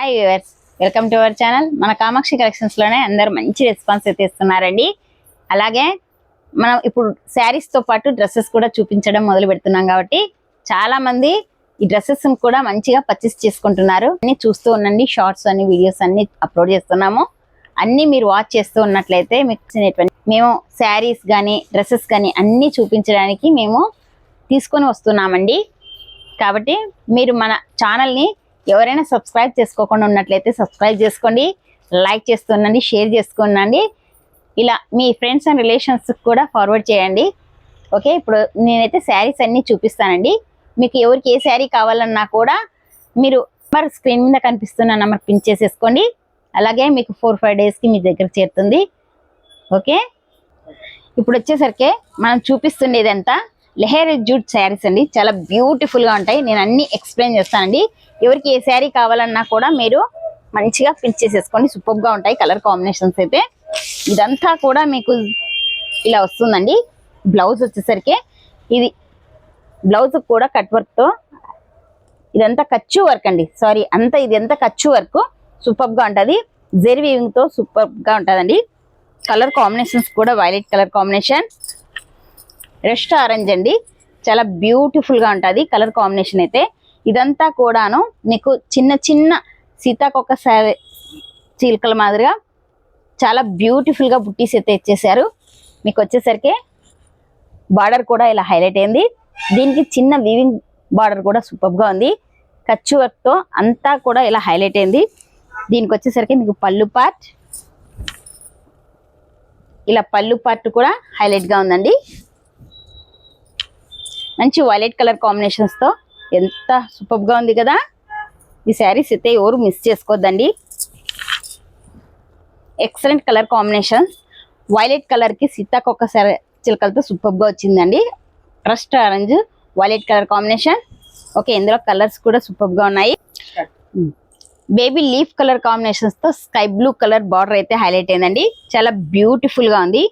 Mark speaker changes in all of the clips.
Speaker 1: Hi viewers. Welcome to our channel. మన కామాక్షి కలెక్షన్స్లోనే అందరూ అందరు మంచి రెస్పాన్స్ అయితే ఇస్తున్నారండి. అలాగే మనం ఇప్పుడు శారీస్తో పాటు డ్రెస్సెస్ కూడా చూపించడం మొదలు పెడుతున్నాం కాబట్టి చాలామంది ఈ డ్రెస్సెస్ కూడా మంచిగా పర్చేస్ చేసుకుంటున్నారు. అన్ని చూస్తూ ఉండండి. షార్ట్స్ అన్ని వీడియోస్ అన్ని అప్లోడ్ చేస్తున్నాము. అన్నీ మీరు వాచ్ చేస్తూ ఉన్నట్లయితే మీకు నచ్చినటువంటి- మేము శారీస్ కానీ డ్రెస్సెస్ కానీ అన్నీ చూపించడానికి మేము తీసుకొని వస్తున్నామండి. కాబట్టి మీరు మన ఛానల్ని ఎవరైనా సబ్స్క్రైబ్ చేసుకోకుండా ఉన్నట్లయితే సబ్స్క్రైబ్ చేసుకోండి లైక్ చేస్తుండండి షేర్ చేసుకోండి ఇలా మీ ఫ్రెండ్స్ అండ్ రిలేషన్స్ కూడా ఫార్వర్డ్ చేయండి. ఓకే ఇప్పుడు నేనైతే శారీస్ అన్నీ చూపిస్తానండి. మీకు ఎవరికి ఏ శారీ కావాలన్నా కూడా మీరు మరి స్క్రీన్ మీద కనిపిస్తున్న నెంబర్ పిన్ చేసేసుకోండి. అలాగే మీకు ఫోర్ ఫైవ్ డేస్కి మీ దగ్గర చేరుతుంది. ఓకే ఇప్పుడు వచ్చేసరికి మనం చూపిస్తుండేదంతా. లెహర్ జూట్ శారీస్ అండి. చాలా బ్యూటిఫుల్గా ఉంటాయి. నేను అన్ని ఎక్స్ప్లెయిన్ చేస్తానండి. ఎవరికి ఏ శారీ కావాలన్నా కూడా మీరు మంచిగా ఫిట్ చేసేసుకోండి. సూపర్గా ఉంటాయి. కలర్ కాంబినేషన్స్ అయితే ఇదంతా కూడా మీకు ఇలా వస్తుందండి. బ్లౌజ్ వచ్చేసరికి ఇది బ్లౌజ్ కూడా కట్ వర్క్తో ఇదంతా ఖర్చు వర్క్ అండి. సారీ అంతా ఇది ఎంత ఖర్చు వర్క్ సూపర్గా ఉంటది. జెరీ వీవింగ్తో సూపర్గా కలర్ కాంబినేషన్స్ కూడా violet colour combination rest orange అండి. చాలా బ్యూటిఫుల్గా ఉంటుంది. కలర్ కాంబినేషన్ అయితే. ఇదంతా కూడాను మీకు చిన్న చిన్న సీతాకొక శారీ చీలికల మాదిరిగా చాలా బ్యూటిఫుల్గా బుట్టీస్ అయితే ఇచ్చేసారు మీకు వచ్చేసరికి బార్డర్ కూడా ఇలా హైలైట్ అయింది. దీనికి చిన్న వీవింగ్ బార్డర్ కూడా సూపర్గా ఉంది. ఖర్చు వర్క్తో అంతా కూడా ఇలా హైలైట్ అయింది. దీనికి వచ్చేసరికి మీకు పళ్ళు పార్ట్ ఇలా పళ్ళు పార్ట్ కూడా హైలైట్గా ఉందండి. మంచి వైలెట్ కలర్ కాంబినేషన్స్తో ఎంత సూపర్గా ఉంది కదా? ఈ శారీస్ అయితే ఎవరు మిస్ చేసుకోవద్దండి ఎక్సలెంట్ కలర్ కాంబినేషన్స్ వైలెట్ కలర్కి సీతాకొక చిలకలతో సూపర్గా వచ్చిందండి. Trust orange violet colour combination okay ఇందులో కలర్స్ కూడా సూపర్గా ఉన్నాయి బేబీ లీఫ్ కలర్ కాంబినేషన్స్తో స్కై బ్లూ కలర్ బార్డర్ అయితే హైలైట్ అయిందండి. చాలా బ్యూటిఫుల్గా ఉంది.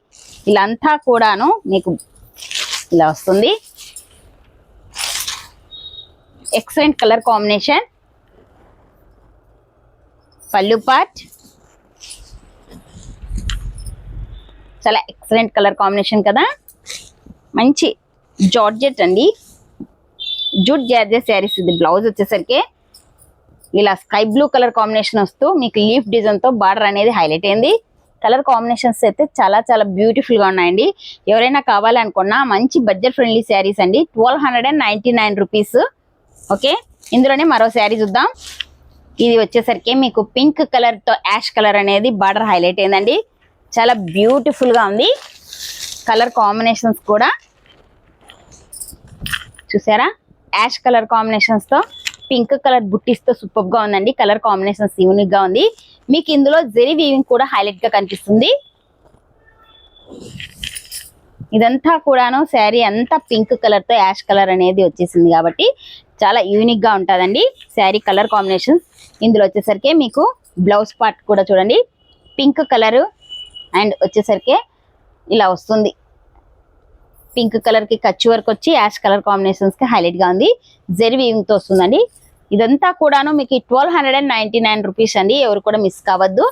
Speaker 1: ఇలా అంతా కూడాను మీకు ఇలా వస్తుంది. ఎక్సలెంట్ కలర్ కాంబినేషన్ పళ్ళు పార్ట్ చాలా ఎక్సలెంట్ కలర్ కాంబినేషన్ కదా. మంచి జార్జెట్ అండి. జూట్ జార్జెట్ శారీస్ ఇది బ్లౌజ్ వచ్చేసరికి. ఇలా స్కై బ్లూ కలర్ కాంబినేషన్ వస్తూ మీకు లీఫ్ డిజైన్తో బార్డర్ అనేది హైలైట్ అయింది. కలర్ కాంబినేషన్స్ అయితే చాలా చాలా బ్యూటిఫుల్గా ఉన్నాయండి. ఎవరైనా కావాలనుకున్నా మంచి బడ్జెట్ ఫ్రెండ్లీ శారీస్ అండి. Twelve hundred and ninety nine rupees okay? ఇందులోనే మరో శారీ చూద్దాం. ఇది వచ్చేసరికి మీకు పింక్ కలర్తో యాష్ కలర్ అనేది బార్డర్ హైలైట్ అయిందండి. చాలా బ్యూటిఫుల్గా ఉంది. కలర్ కాంబినేషన్స్ కూడా. చూసారా? యాష్ కలర్ కాంబినేషన్స్తో పింక్ కలర్ బుట్టీస్తో సూపర్గా ఉందండి. కలర్ కాంబినేషన్స్ యూనిక్గా ఉంది. మీకు ఇందులో జెరీ వీవింగ్ కూడా హైలైట్గా కనిపిస్తుంది. ఇదంతా కూడాను శారీ అంతా పింక్ కలర్తో యాష్ కలర్ అనేది వచ్చేసింది కాబట్టి చాలా యూనిక్గా ఉంటుందండి. శారీ కలర్ కాంబినేషన్ ఇందులో వచ్చేసరికి మీకు బ్లౌజ్ పార్ట్ కూడా చూడండి. పింక్ కలర్ అండ్ వచ్చేసరికి ఇలా వస్తుంది. పింక్ కలర్కి కచ్చి వర్క్ వచ్చి యాష్ కలర్ కాంబినేషన్స్కి హైలైట్గా ఉంది. జెరీ వీవింగ్తో వస్తుందండి. ఇదంతా కూడాను మీకు twelve hundred and ninety nine rupees అండి. ఎవరు కూడా మిస్ కావద్దు.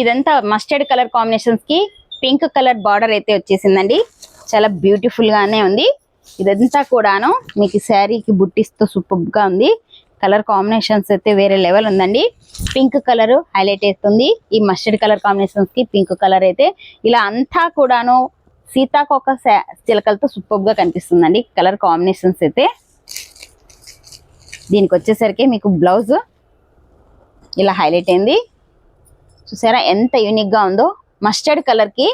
Speaker 1: ఇదంతా మస్టర్డ్ కలర్ కాంబినేషన్స్కి పింక్ కలర్ బార్డర్ అయితే వచ్చేసిందండి. చాలా బ్యూటిఫుల్ గానే ఉంది. ఇదంతా కూడాను మీకు శారీకి బుట్టిస్తో సూపర్గా ఉంది. కలర్ కాంబినేషన్స్ అయితే వేరే లెవెల్ ఉందండి. పింక్ కలర్ హైలైట్ అవుతుంది ఈ మస్టర్డ్ కలర్ కాంబినేషన్స్కి పింక్ కలర్ అయితే ఇలా అంతా కూడాను సీతాకొక చిలకలతో సూపర్గా కనిపిస్తుందండి. కలర్ కాంబినేషన్స్ అయితే. దీనికి వచ్చేసరికి మీకు బ్లౌజ్ ఇలా హైలైట్ అయింది. చూసారా ఎంత యూనిక్గా ఉందో. మస్టర్డ్ కలర్కి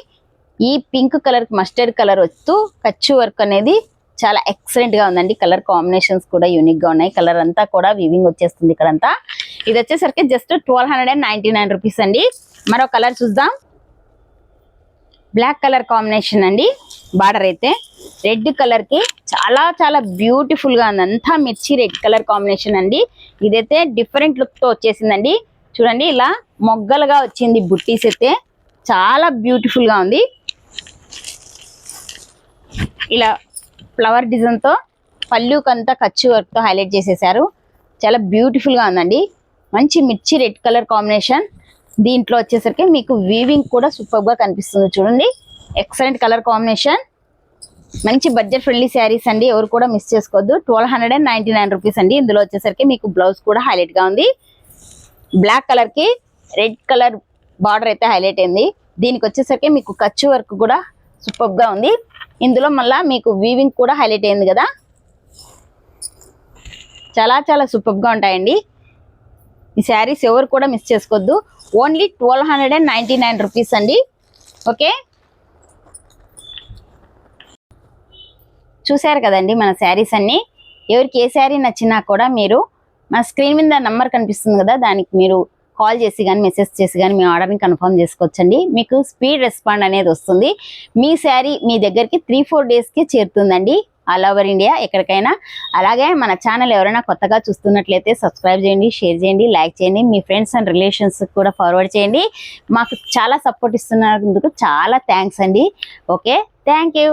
Speaker 1: ఈ పింక్ కలర్ మస్టర్డ్ కలర్ వస్తూ కచ్చు వర్క్ అనేది చాలా ఎక్సలెంట్గా ఉందండి. కలర్ కాంబినేషన్స్ కూడా యూనిక్గా ఉన్నాయి. కలర్ అంతా కూడా వివింగ్ వచ్చేస్తుంది ఇక్కడంతా. ఇది వచ్చేసరికి just twelve hundred and ninety nine rupees అండి. మరో కలర్ చూద్దాం. బ్లాక్ కలర్ కాంబినేషన్ అండి. బార్డర్ అయితే రెడ్ కలర్కి చాలా చాలా బ్యూటిఫుల్గా ఉంది. అంతా మిర్చి రెడ్ కలర్ కాంబినేషన్ అండి. ఇదైతే డిఫరెంట్ లుక్తో వచ్చేసిందండి. చూడండి ఇలా మొగ్గలుగా వచ్చింది బుట్టీస్ అయితే. చాలా బ్యూటిఫుల్గా ఉంది. ఇలా ఫ్లవర్ డిజైన్తో పళ్ళుకంతా ఖర్చు వర్క్తో హైలైట్ చేసేసారు. చాలా బ్యూటిఫుల్గా ఉందండి. మంచి మిర్చి రెడ్ కలర్ కాంబినేషన్ దీంట్లో వచ్చేసరికి మీకు వీవింగ్ కూడా సూపర్గా కనిపిస్తుంది చూడండి. ఎక్సలెంట్ కలర్ కాంబినేషన్ మంచి బడ్జెట్ ఫ్రెండ్లీ శారీస్ అండి. ఎవరు కూడా మిస్ చేసుకోవద్దు. Twelve hundred and ninety nine rupees అండి. ఇందులో వచ్చేసరికి మీకు బ్లౌజ్ కూడా హైలైట్గా ఉంది. బ్లాక్ కలర్కి రెడ్ కలర్ బార్డర్ అయితే హైలైట్ అయింది. దీనికి వచ్చేసరికి మీకు ఖర్చు వర్క్ కూడా సూపర్గా ఉంది. ఇందులో మళ్ళీ మీకు వీవింగ్ కూడా హైలైట్ అయింది కదా? చాలా చాలా సూపర్గా ఉంటాయండి. ఈ శారీస్ ఎవరు కూడా మిస్ చేసుకోవద్దు. Only twelve hundred and ninety nine rupees అండి. ఓకే? చూశారు కదండి మన శారీస్ అన్ని. ఎవరికి ఏ శారీ నచ్చినా కూడా మీరు మన స్క్రీన్ మీద నెంబర్ కనిపిస్తుంది కదా దానికి మీరు కాల్ చేసి కానీ మెసేజ్ చేసి కానీ మీ ఆర్డర్ని కన్ఫర్మ్ చేసుకోవచ్చండి. మీకు స్పీడ్ రెస్పాండ్ అనేది వస్తుంది. మీ శారీ మీ దగ్గరికి త్రీ ఫోర్ డేస్కి చేరుతుందండి. ఆల్ ఓవర్ ఇండియా ఎక్కడికైనా. అలాగే మన ఛానల్ ఎవరైనా కొత్తగా చూస్తున్నట్లయితే సబ్స్క్రైబ్ చేయండి షేర్ చేయండి లైక్ చేయండి. మీ ఫ్రెండ్స్ అండ్ రిలేషన్స్ కూడా ఫార్వర్డ్ చేయండి. మాకు చాలా సపోర్ట్ ఇస్తున్నందుకు చాలా థ్యాంక్స్ అండి. Okay thank you.